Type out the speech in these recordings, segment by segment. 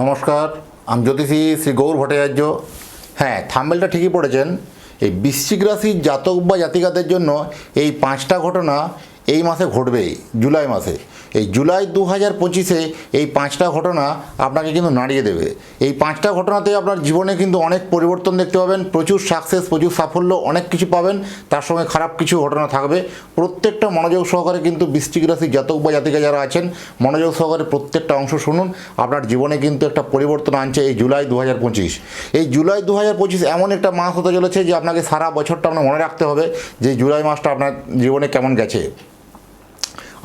নমস্কার, আমি জ্যোতিষী শ্রী গৌর ভট্টাচার্য। হ্যাঁ থাম্বেলটা ঠিকই পড়েছেন। এই বৃশ্চিক রাশির জাতক বা জাতিকাদের জন্য এই পাঁচটা ঘটনা এই মাসে ঘটবেই, জুলাই মাসে। এই জুলাই দু হাজার পঁচিশে এই পাঁচটা ঘটনা আপনাকে কিন্তু নাড়িয়ে দেবে। এই পাঁচটা ঘটনাতে আপনার জীবনে কিন্তু অনেক পরিবর্তন দেখতে পাবেন, প্রচুর সাকসেস প্রচুর সাফল্য, অনেক কিছু পাবেন। তার সঙ্গে খারাপ কিছু ঘটনা থাকবে। প্রত্যেকটা মনোযোগ সহকারে কিন্তু বৃশ্চিক রাশির জাতক বা জাতিকা যারা আছেন, মনোযোগ সহকারে প্রত্যেকটা অংশ শুনুন। আপনার জীবনে কিন্তু একটা পরিবর্তন আনছে এই জুলাই দু হাজার পঁচিশ। এই জুলাই দু হাজার পঁচিশ এমন একটা মাস হতে চলেছে যে আপনাকে সারা বছরটা আপনার মনে রাখতে হবে যে জুলাই মাসটা আপনার জীবনে কেমন গেছে।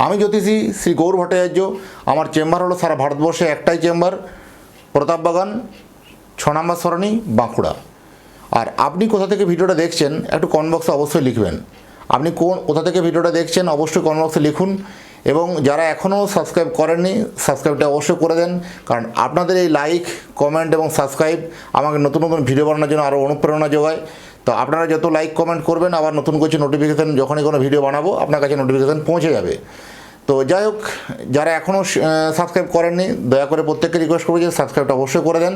আমি জ্যোতিষী শ্রী গৌর ভট্টাচার্য, আমার চেম্বার হলো সারা ভারতবর্ষে একটাই চেম্বার প্রতাপবাগান ছ নম্বর সরণি, বাঁকুড়া। আর আপনি কোথা থেকে ভিডিওটা দেখছেন, একটু কমেন্ট বক্সে অবশ্যই লিখবেন। আপনি কোন, কোথা থেকে ভিডিওটা দেখছেন, অবশ্যই কমেন্ট বক্সে লিখুন। এবং যারা এখনও সাবস্ক্রাইব করেননি সাবস্ক্রাইবটা অবশ্যই করে দেন। কারণ আপনাদের এই লাইক কমেন্ট এবং সাবস্ক্রাইব আমাকে নতুন নতুন ভিডিও বানানোর জন্য আরও অনুপ্রেরণা যোগায়। তো আপনারা যত লাইক কমেন্ট করবেন, আবার নতুন কিছু নোটিফিকেশান যখনই কোনো ভিডিও বানাবো, আপনার কাছে নোটিফিকেশান পৌঁছে যাবে। তো যাই হোক, যারা এখনও সাবস্ক্রাইব করেননি, দয়া করে প্রত্যেককে রিকোয়েস্ট করব যে সাবস্ক্রাইবটা অবশ্যই করে দেন।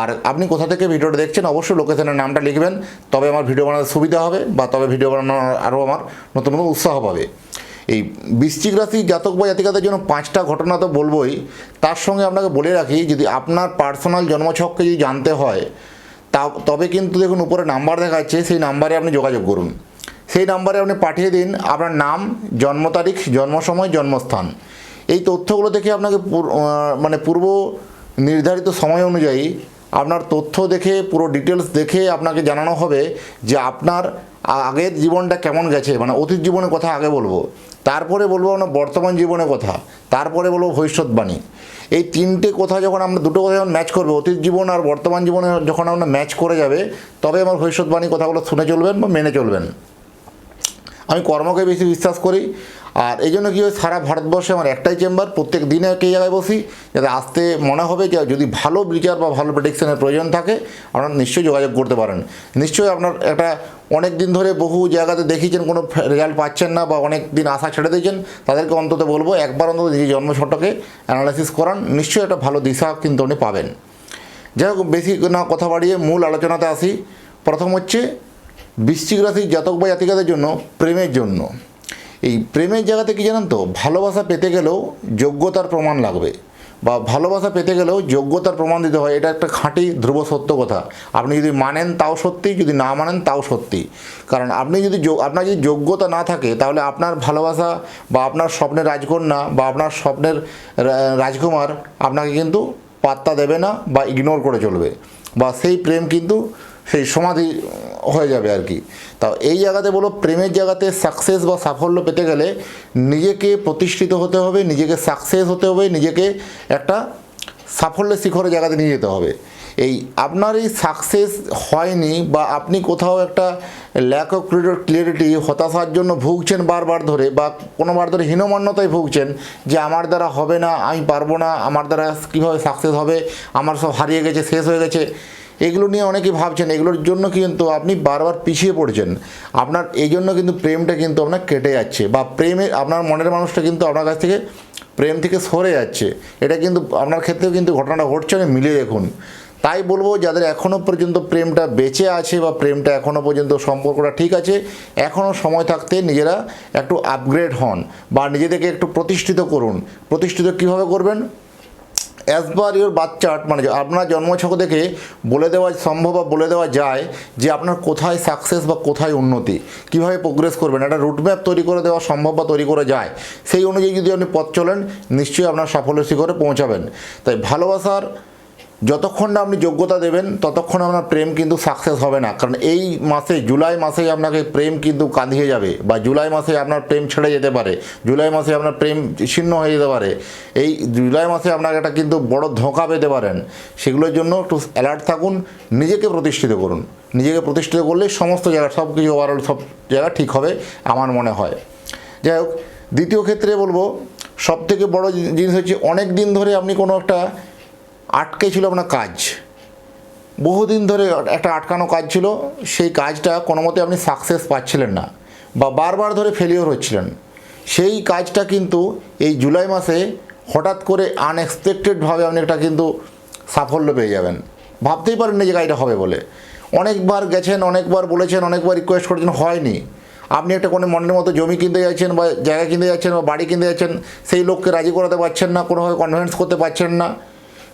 আর আপনি কোথা থেকে ভিডিওটা দেখছেন, অবশ্যই লোকেশনের নামটা লিখবেন। তবে আমার ভিডিও বানাতে সুবিধা হবে বা তবে ভিডিও বানানোর আরও আমার নতুন নতুন উৎসাহ পাবে। এই বৃশ্চিক রাশি জাতক বা জাতিকাদের জন্য পাঁচটা ঘটনা তো বলবোই। তার সঙ্গে আপনাকে বলে রাখি, যদি আপনার পার্সোনাল জন্মছককে যদি জানতে হয়, তা, তবে কিন্তু দেখুন উপরে নাম্বার দেখাচ্ছে, সেই নাম্বারে আপনি যোগাযোগ করুন। সেই নাম্বারে আপনি পাঠিয়ে দিন আপনার নাম, জন্ম তারিখ জন্ম সময় জন্মস্থান। এই তথ্যগুলো দেখে আপনাকে মানে পূর্ব নির্ধারিত সময় অনুযায়ী আপনার তথ্য দেখে, পুরো ডিটেলস দেখে আপনাকে জানানো হবে যে আপনার আগের জীবনটা কেমন গেছে মানে অতীত জীবনের কথা আগে বলব। তারপরে বলব আপনার বর্তমান জীবনের কথা, তারপরে বলব ভবিষ্যৎবাণী। এই তিনটে কথা যখন আমরা, দুটো কথা যখন ম্যাচ করবে, অতীত জীবন আর বর্তমান জীবনে যখন আমরা ম্যাচ করে যাবে, তবে আমার ভবিষ্যৎবাণী কথাগুলো শুনে চলবেন বা মেনে চলবেন। আমি কর্মকে বেশি বিশ্বাস করি। আর এই জন্য কী হয়, সারা ভারতবর্ষে আমার একটাই চেম্বার, প্রত্যেক দিনে একই জায়গায় বসি, যাতে আসতে মনে হবে যে যদি ভালো বিচার বা ভালো প্রেডিকশনের প্রয়োজন থাকে, আপনারা নিশ্চয়ই যোগাযোগ করতে পারেন। নিশ্চয়ই আপনার একটা অনেক দিন ধরে বহু জায়গাতে দেখিয়েছেন, কোনো রেজাল্ট পাচ্ছেন না বা অনেক দিন আশা ছেড়ে দিয়েছেন, তাদেরকে অন্তত বলব, একবার অন্তত নিজের জন্মছটাকে অ্যানালাইসিস করান, নিশ্চয়ই একটা ভালো দিশা কিন্তু উনি পাবেন। যাই হোক, বেশি না কথা বাড়িয়ে মূল আলোচনাতে আসি। প্রথম হচ্ছে বৃশ্চিক রাশির জাতক বা জাতিকাদের জন্য প্রেমের জন্য। এই প্রেমের জায়গাতে কি জানেন তো? ভালোবাসা পেতে গেলেও যোগ্যতার প্রমাণ লাগবে। বা ভালোবাসা পেতে গেলেও যোগ্যতার প্রমাণ দিতে হয়। এটা একটা খাঁটি, ধ্রুব সত্য কথা। আপনি যদি মানেন তাও সত্যি, যদি না মানেন তাও সত্যি। কারণ আপনি যদি আপনার যদি যোগ্যতা না থাকে, তাহলে আপনার ভালোবাসা বা আপনার স্বপ্নের রাজকন্যা বা আপনার স্বপ্নের রাজকুমার আপনাকে কিন্তু পাত্তা দেবে না বা ইগনোর করে চলবে। বা সেই প্রেম কিন্তু সেই সমাধি হয়ে যাবে আর কি। তা এই জায়গাতে বলো, প্রেমের জায়গাতে সাকসেস বা সাফল্য পেতে গেলে নিজেকে প্রতিষ্ঠিত হতে হবে, নিজেকে সাকসেস হতে হবে, নিজেকে একটা সাফল্যের শিখরের জায়গাতে নিয়ে যেতে হবে। এই আপনার এই সাকসেস হয়নি বা আপনি কোথাও একটা ল্যাক অফ ক্লিয়ারিটি হতাশার জন্য ভুগছেন বারবার ধরে বা কোনোবার ধরে হীনমান্যতায় ভুগছেন যে আমার দ্বারা হবে না, আমি পারব না, আমার দ্বারা কীভাবে সাকসেস হবে, আমার সব হারিয়ে গেছে, শেষ হয়ে গেছে এগুলো নিয়ে অনেকেই ভাবছেন, এগুলোর জন্য কিন্তু আপনি বারবার পিছিয়ে পড়ছেন। আপনার এই জন্য কিন্তু প্রেমটা কিন্তু আপনার কেটে যাচ্ছে বা প্রেমে আপনার মনের মানুষটা কিন্তু আপনার কাছ থেকে প্রেম থেকে সরে যাচ্ছে। এটা কিন্তু আপনার ক্ষেত্রেও কিন্তু ঘটনাটা ঘটছে না, মিলিয়ে দেখুন। তাই বলব, যাদের এখনও পর্যন্ত প্রেমটা বেঁচে আছে বা প্রেমটা এখনও পর্যন্ত সম্পর্কটা ঠিক আছে এখনও সময় থাকতে নিজেরা একটু আপগ্রেড হন বা নিজেদেরকে একটু প্রতিষ্ঠিত করুন। প্রতিষ্ঠিত কীভাবে করবেন? অ্যাজ পার ইউর বাচ্চাট মানে আপনার জন্মছক দেখে বলে দেওয়া সম্ভব বা বলে দেওয়া যায় যে আপনার কোথায় সাকসেস বা কোথায় উন্নতি, কীভাবে প্রোগ্রেস করবেন, একটা রুটম্যাপ তৈরি করে দেওয়া সম্ভব বা তৈরি করা যায়, সেই অনুযায়ী যদি আপনি পথ চলেন, নিশ্চয়ই আপনার সাফল্য শিখরে পৌঁছাবেন। তাই ভালোবাসার যতক্ষণ না আপনি যোগ্যতা দেবেন, ততক্ষণ আপনার প্রেম কিন্তু সাকসেস হবে না। কারণ এই মাসে, জুলাই মাসেই আপনাকে প্রেম কিন্তু কাঁদিয়ে যাবে বা জুলাই মাসে আপনার প্রেম ছেড়ে যেতে পারে। জুলাই মাসে আপনার প্রেম ছিন্ন হয়ে যেতে পারে। এই জুলাই মাসে আপনাকে একটা কিন্তু বড় ধোঁকা পেতে পারেন। সেগুলোর জন্য একটু অ্যালার্ট থাকুন, নিজেকে প্রতিষ্ঠিত করুন। নিজেকে প্রতিষ্ঠিত করলে সমস্ত জায়গা, সব কিছু ওভারঅল সব জায়গা ঠিক হবে আমার মনে হয়। যাই হোক, দ্বিতীয় ক্ষেত্রে বলব সব থেকে বড় জিনিস হচ্ছে অনেক দিন ধরে আপনি কোনো একটা আটকে ছিল আপনার কাজ। বহুদিন ধরে একটা আটকানো কাজ ছিল, সেই কাজটা কোনো মতে আপনি সাকসেস পাচ্ছিলেন না বা বারবার ধরে ফেলিওর হচ্ছিলেন। সেই কাজটা কিন্তু এই জুলাই মাসে হঠাৎ করে আনএক্সপেক্টেডভাবে আপনি একটা কিন্তু সাফল্য পেয়ে যাবেন। ভাবতেই পারেন না যে গাড়িটা হবে বলে। অনেকবার গেছেন, অনেকবার বলেছেন, অনেকবার রিকোয়েস্ট করেছেন, হয়নি। আপনি একটা কোনো মনের মতো জমি কিনতে যাচ্ছেন বা জায়গা কিনতে যাচ্ছেন বা বাড়ি কিনতে যাচ্ছেন, সেই লোককে রাজি করাতে পারছেন না, কোনোভাবে কনভিন্স করতে পারছেন না।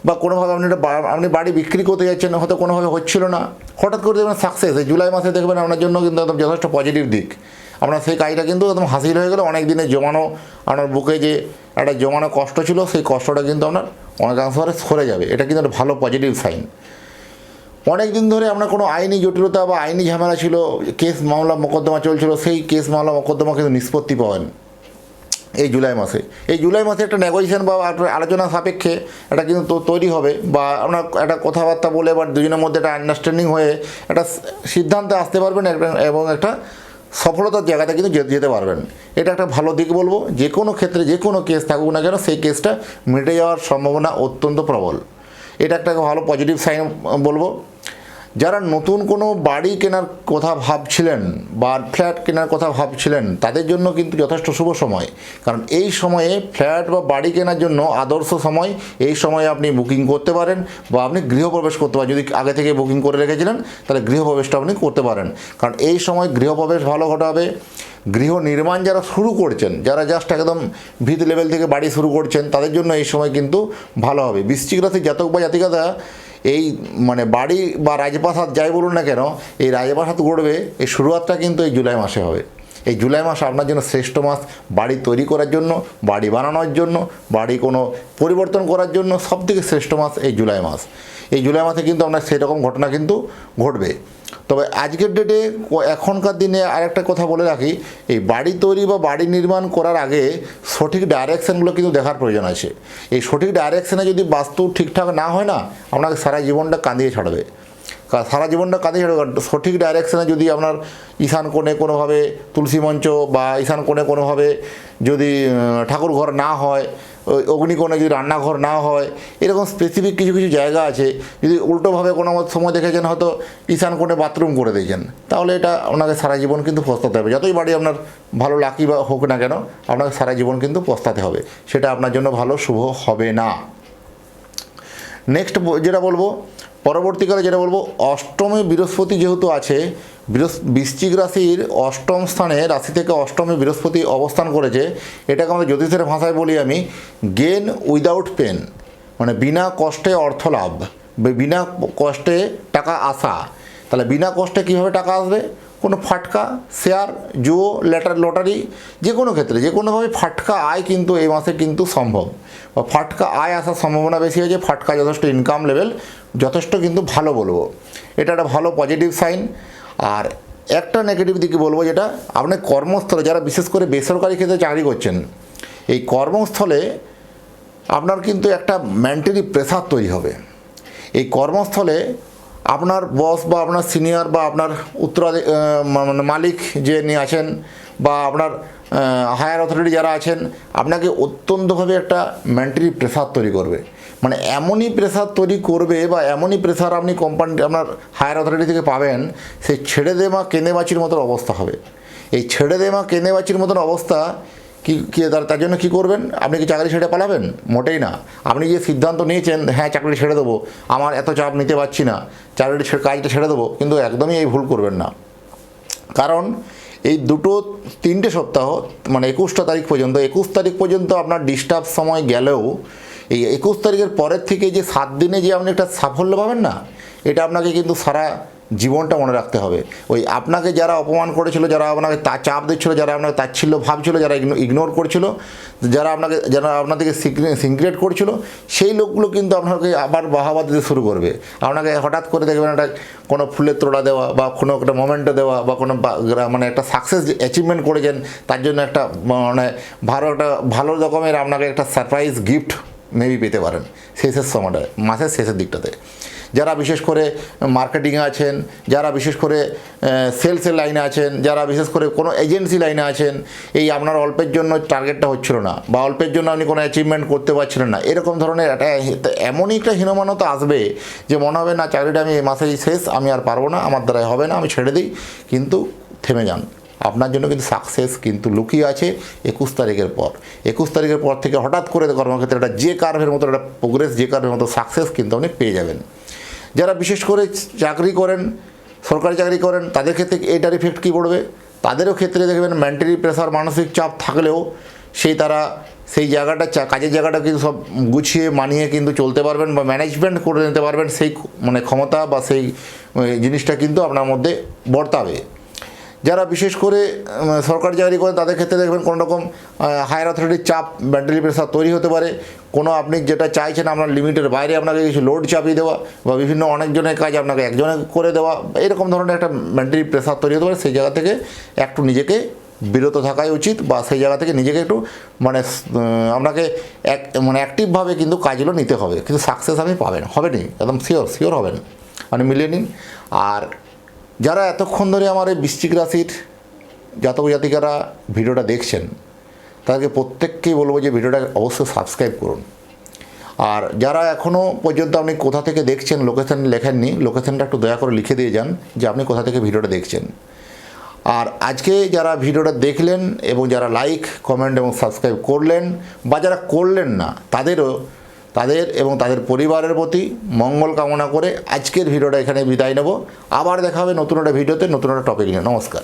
বা কোনোভাবে আপনি একটা আপনি বাড়ি বিক্রি করতে যাচ্ছেন, হয়তো কোনোভাবে হচ্ছিল না। হঠাৎ করে দেখবেন সাকসেস এই জুলাই মাসে দেখবেন আপনার জন্য কিন্তু একদম যথেষ্ট পজিটিভ দিক। আপনার সেই কাজটা কিন্তু একদম হাসিল হয়ে গেল। অনেক দিনের জমানো, আপনার বুকে যে একটা জমানো কষ্ট ছিল, সেই কষ্টটা কিন্তু আপনার অনেকাংশ সরে যাবে। এটা কিন্তু একটা ভালো পজিটিভ সাইন অনেক দিন ধরে আপনার কোনো আইনি জটিলতা বা আইনি ঝামেলা ছিল কেস মামলা, মোকদ্দমা চলছিল, সেই কেস মামলা, মোকদ্দমা কিন্তু নিষ্পত্তি পাবেন এই জুলাই মাসে। এই জুলাই মাসে একটা নেগোসিয়েশন বা আলোচনা সাপেক্ষে এটা কিন্তু তৈরি হবে বা আপনার একটা কথাবার্তা বলে বা দুজনের মধ্যে একটা আন্ডারস্ট্যান্ডিং হয়ে একটা সিদ্ধান্তে আসতে পারবেন এবং- একটা সফলতার জায়গাতে কিন্তু যেতে পারবেন। এটা একটা ভালো দিক বলব। যে কোনো ক্ষেত্রে যে কোনো কেস থাকুক না কেন সেই কেসটা মিটে যাওয়ার সম্ভাবনা অত্যন্ত প্রবল। এটা একটা ভালো পজিটিভ সাইন বলব। যারা নতুন কোনো বাড়ি কেনার কথা ভাবছিলেন বা ফ্ল্যাট কেনার কথা ভাবছিলেন, তাদের জন্য কিন্তু যথেষ্ট শুভ সময়। কারণ এই সময়ে ফ্ল্যাট বা বাড়ি কেনার জন্য আদর্শ সময়, এই সময়ে আপনি বুকিং করতে পারেন বা আপনি গৃহপ্রবেশ করতে পারেন। যদি আগে থেকে বুকিং করে রেখেছিলেন, তাহলে গৃহপ্রবেশটা আপনি করতে পারেন। কারণ এই সময় গৃহপ্রবেশ ভালো ঘটাবে। গৃহ নির্মাণ যারা শুরু করছেন, যারা জাস্ট একদম ভিত লেভেল থেকে বাড়ি শুরু করছেন, তাদের জন্য এই সময় কিন্তু ভালো হবে। বৃশ্চিক রাশির জাতক বা জাতিকাদা এই মানে বাড়ি বা রাজপ্রাসাদ যাই বলুন না কেন, এই রাজপ্রাসাদ গড়বে, এই শুরুয়াতটা কিন্তু এই জুলাই মাসে হবে। এই জুলাই মাস আপনার জন্য শ্রেষ্ঠ মাস। বাড়ি তৈরি করার জন্য, বাড়ি বানানোর জন্য, বাড়ি কোনো পরিবর্তন করার জন্য সবথেকে শ্রেষ্ঠ মাস এই জুলাই মাস। এই জুলাই মাসে কিন্তু আপনার সেরকম ঘটনা কিন্তু ঘটবে। তবে আজকের ডেটে এখনকার দিনে আরেকটা কথা বলে রাখি, এই বাড়ি তৈরি বা বাড়ি নির্মাণ করার আগে সঠিক ডাইরেকশানগুলো কিন্তু দেখার প্রয়োজন আছে। এই সঠিক ডাইরেকশানে যদি বাস্তু ঠিকঠাক না হয় না, আপনাকে সারা জীবনটা কাঁদিয়ে ছাড়বে। সারা জীবনটা ছাড়বে কারণ সঠিক ডাইরেকশানে যদি আপনার ঈশান কোণে কোনোভাবে তুলসী মঞ্চ বা ঈশান কোণে কোনোভাবে যদি ঠাকুর ঘর না হয় অগ্নিকোণে যদি রান্নাঘর না হয়, এরকম স্পেসিফিক কিছু কিছু জায়গা আছে, যদি উল্টোভাবে কোনো সময় দেখেছেন হয়তো ঈশান কোণে বাথরুম করে দিয়েছেন, তাহলে এটা আপনাকে সারা জীবন কিন্তু পস্তাতে হবে। যতই বাড়ি আপনার ভালো লাকি বা হোক না কেন, আপনাকে সারা জীবন কিন্তু পস্তাতে হবে। সেটা আপনার জন্য ভালো, শুভ হবে না। নেক্সট যেটা বলব পরবর্তীকালে যেটা বলব, অষ্টমে বৃহস্পতি যেহেতু আছে বৃশ্চিক রাশির অষ্টম স্থানে রাশি থেকে অষ্টমে বৃহস্পতি অবস্থান করেছে, এটাকে আমাদের জ্যোতিষের ভাষায় বলি আমি গেন উইদাউট পেন মানে বিনা কষ্টে অর্থ লাভ বিনা কষ্টে টাকা আসা। তাহলে বিনা কষ্টে কীভাবে টাকা আসবে? কোনো ফাটকা শেয়ার জুয়ো লেটার লটারি যে কোনো ক্ষেত্রে যে কোনোভাবে ফাটকা আয় কিন্তু এই মাসে কিন্তু সম্ভব। বা ফাটকা আয় আসার সম্ভাবনা বেশি হয়েছে, ফাটকা যথেষ্ট ইনকাম লেভেল যথেষ্ট কিন্তু ভালো বলব। এটা একটা ভালো পজিটিভ সাইন আর একটা নেগেটিভ দিকে বলব যেটা আপনার কর্মস্থলে, যারা বিশেষ করে বেসরকারি ক্ষেত্রে চাকরি করছেন, এই কর্মস্থলে আপনার কিন্তু একটা মেন্টালি প্রেসার তৈরি হবে। এই কর্মস্থলে আপনার বস বা আপনার সিনিয়র বা আপনার উত্তরাধি মানে মালিক যে নিয়ে আছেন বা আপনার হায়ার অথরিটি যারা আছেন, আপনাকে অত্যন্তভাবে একটা মেন্টালি প্রেসার তৈরি করবে। মানে এমনই প্রেসার তৈরি করবে বা এমনই প্রেসার আপনি কোম্পানি আপনার হায়ার অথরিটি থেকে পাবেন সেই ছেড়ে দেওয়া কেঁদে বাঁচির মতো অবস্থা হবে। এই ছেড়ে দেওয়া কেঁদে বাঁচির মতন অবস্থা কি কি, তার জন্য কী করবেন? আপনি কি চাকরি ছেড়ে পালাবেন? মোটেই না। আপনি যে সিদ্ধান্ত নিয়েছেন হ্যাঁ চাকরি ছেড়ে দেবো, আমার এত চাপ নিতে পারছি না, চাকরি কাজটা ছেড়ে দেবো, কিন্তু একদমই এই ভুল করবেন না। কারণ এই দুটো, তিনটে সপ্তাহ মানে একুশটা তারিখ পর্যন্ত, একুশ তারিখ পর্যন্ত আপনার ডিস্টার্ব সময় গেলেও, এই একুশ তারিখের পরের থেকে যে সাত দিনে যে আপনি একটা সাফল্য পাবেন না, এটা আপনাকে কিন্তু সারা জীবনটা মনে রাখতে হবে। ওই আপনাকে যারা অপমান করেছিল, যারা আপনাকে তা চাপ দিচ্ছিল, যারা আপনাকে তাচ্ছিল্য ভাবছিল, যারা ইগনোর করছিল, যারা আপনাকে, যারা আপনাদেরকে সিক্রেট করছিল, সেই লোকগুলো কিন্তু আপনাকে আবার বাহাবা দিতে শুরু করবে। আপনাকে হঠাৎ করে দেখবেন একটা কোনো ফুলের তোড়া দেওয়া বা কোনো একটা মোমেন্টে দেওয়া বা কোনো মানে একটা সাকসেস অ্যাচিভমেন্ট করেছেন, তার জন্য একটা মানে ভালো একটা, ভালো রকমের আপনাকে একটা সারপ্রাইজ গিফট মেবি পেতে পারেন। শেষের সময়টায়, মাসের শেষের দিকটাতে। যারা বিশেষ করে মার্কেটিংয়ে আছেন, যারা বিশেষ করে সেলসের লাইনে আছেন, যারা বিশেষ করে কোনো এজেন্সি লাইনে আছেন, এই আপনার অল্পের জন্য টার্গেটটা হচ্ছিল না বা অল্পের জন্য আপনি কোনো অ্যাচিভমেন্ট করতে পারছিলেন না। এরকম ধরনের একটা এমনই একটা হীনমানতা আসবে যে মনে হবে, না, চাকরিটা আমি এই মাসেই শেষ, আমি আর পারব না, আমার দ্বারাই হবে না, আমি ছেড়ে দিই। কিন্তু থেমে যান। আপনার জন্য কিন্তু সাকসেস কিন্তু লুকিয়ে আছে একুশ তারিখের পর। একুশ তারিখের পর থেকে হঠাৎ করে কর্মক্ষেত্রে একটা যে কার্ভের মতো একটা প্রোগ্রেস যে কার্ভের মতো সাকসেস কিন্তু আপনি পেয়ে যাবেন। যারা বিশেষ করে চাকরি করেন, সরকারি চাকরি করেন, তাদের ক্ষেত্রে এটার ইফেক্ট কী পড়বে? তাদেরও ক্ষেত্রে দেখবেন মেন্টালি প্রেশার মানসিক চাপ থাকলেও সেই তারা সেই জায়গাটা কাজের জায়গাটা কিন্তু সব গুছিয়ে, মানিয়ে কিন্তু চলতে পারবেন বা ম্যানেজমেন্ট করে নিতে পারবেন, সেই মানে ক্ষমতা বা সেই জিনিসটা কিন্তু আপনার মধ্যে বর্তাবে। যারা বিশেষ করে সরকারি চাকরি করেন, তাদের ক্ষেত্রে দেখবেন কোনো রকম হায়ার অথরিটির চাপ মেন্টালি প্রেশার তৈরি হতে পারে। কোনো আপনি যেটা চাইছেন আপনার লিমিটের বাইরে আপনাকে কিছু লোড চাপিয়ে দেওয়া বা বিভিন্ন অনেকজনের কাজ আপনাকে একজনে করে দেওয়া, এরকম ধরনের একটা মেন্টালি প্রেশার তৈরি হতে পারে। সেই জায়গা থেকে একটু নিজেকে বিরত থাকাই উচিত বা সেই জায়গা থেকে নিজেকে একটু মানে আপনাকে এক মানে অ্যাক্টিভভাবে কিন্তু কাজগুলো নিতে হবে। কিন্তু সাকসেস আপনি পাবেন হবে হবেনি একদম শিওর শিওর হবেন। মানে মিলিয়ে নিন। আর যারা এতক্ষণ ধরে আমার এই বৃশ্চিক রাশির জাতক জাতিকারা ভিডিওটা দেখছেন, তাদেরকে প্রত্যেককেই বলব যে ভিডিওটা অবশ্যই সাবস্ক্রাইব করুন। আর যারা এখনও পর্যন্ত আপনি কোথা থেকে দেখছেন লোকেশন লেখেননি লোকেশনটা একটু দয়া করে লিখে দিয়ে যান যে আপনি কোথা থেকে ভিডিওটা দেখছেন। আর আজকে যারা ভিডিওটা দেখলেন এবং যারা লাইক কমেন্ট এবং সাবস্ক্রাইব করলেন বা যারা করলেন না, তাদেরও তাদের এবং তাদের পরিবারের প্রতি মঙ্গল কামনা করে আজকের ভিডিওটা এখানে বিদায় নেব। আবার দেখা হবে নতুন একটা ভিডিওতে, নতুন একটা টপিক নিয়ে। নমস্কার।